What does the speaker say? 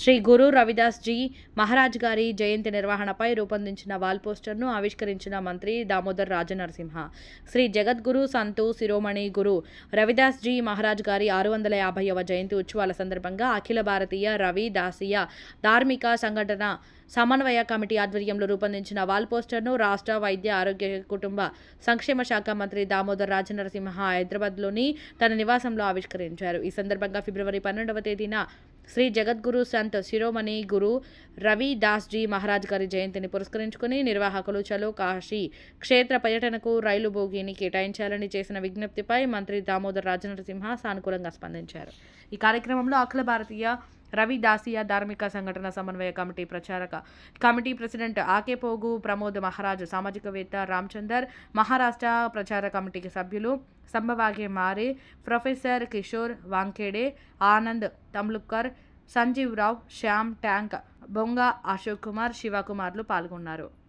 శ్రీ గురు రవిదాస్ జీ మహారాజ్ గారి జయంతి నిర్వహణపై రూపొందించిన వాల్ పోస్టర్ను ఆవిష్కరించిన మంత్రి దామోదర్ రాజనరసింహ. శ్రీ జగద్గురు సంతు శిరోమణి గురు రవిదాస్ జీ మహారాజ్ గారి ఆరు వందల యాభైవ జయంతి ఉత్సవాల సందర్భంగా అఖిల భారతీయ రవి దాసియ ధార్మిక సంఘటన సమన్వయ కమిటీ ఆధ్వర్యంలో రూపొందించిన వాల్ పోస్టర్ను రాష్ట్ర వైద్య ఆరోగ్య కుటుంబ సంక్షేమ శాఖ మంత్రి దామోదర్ రాజనరసింహ హైదరాబాద్లోని తన నివాసంలో ఆవిష్కరించారు. ఈ సందర్భంగా ఫిబ్రవరి పన్నెండవ తేదీన శ్రీ జగద్గురు సంత్ శిరోమణి గురు రవి దాస్ జీ మహారాజ్ గారి జయంతిని పురస్కరించుకుని నిర్వాహకులు చలో కాశీ క్షేత్ర పర్యటనకు రైలు బోగిని కేటాయించాలని చేసిన విజ్ఞప్తిపై మంత్రి దామోదర్ రాజనరసింహ సానుకూలంగా స్పందించారు. ఈ కార్యక్రమంలో అఖిల భారతీయ రవి దాసియా ధార్మిక సంఘటన సమన్వయ కమిటీ ప్రచారక కమిటీ ప్రెసిడెంట్ ఆకే పోగు ప్రమోద్ మహారాజ్ సామాజికవేత్త రామచందర్ మహారాష్ట్ర ప్రచార కమిటీకి సభ్యులు సంభవాగే మారే ప్రొఫెసర్ కిషోర్ వాంఖేడే ఆనంద్ తమ్లుక్కర్ సంజీవ్ రావ్ శ్యామ్ ట్యాంక్ బొంగ అశోక్ కుమార్ శివకుమార్లు పాల్గొన్నారు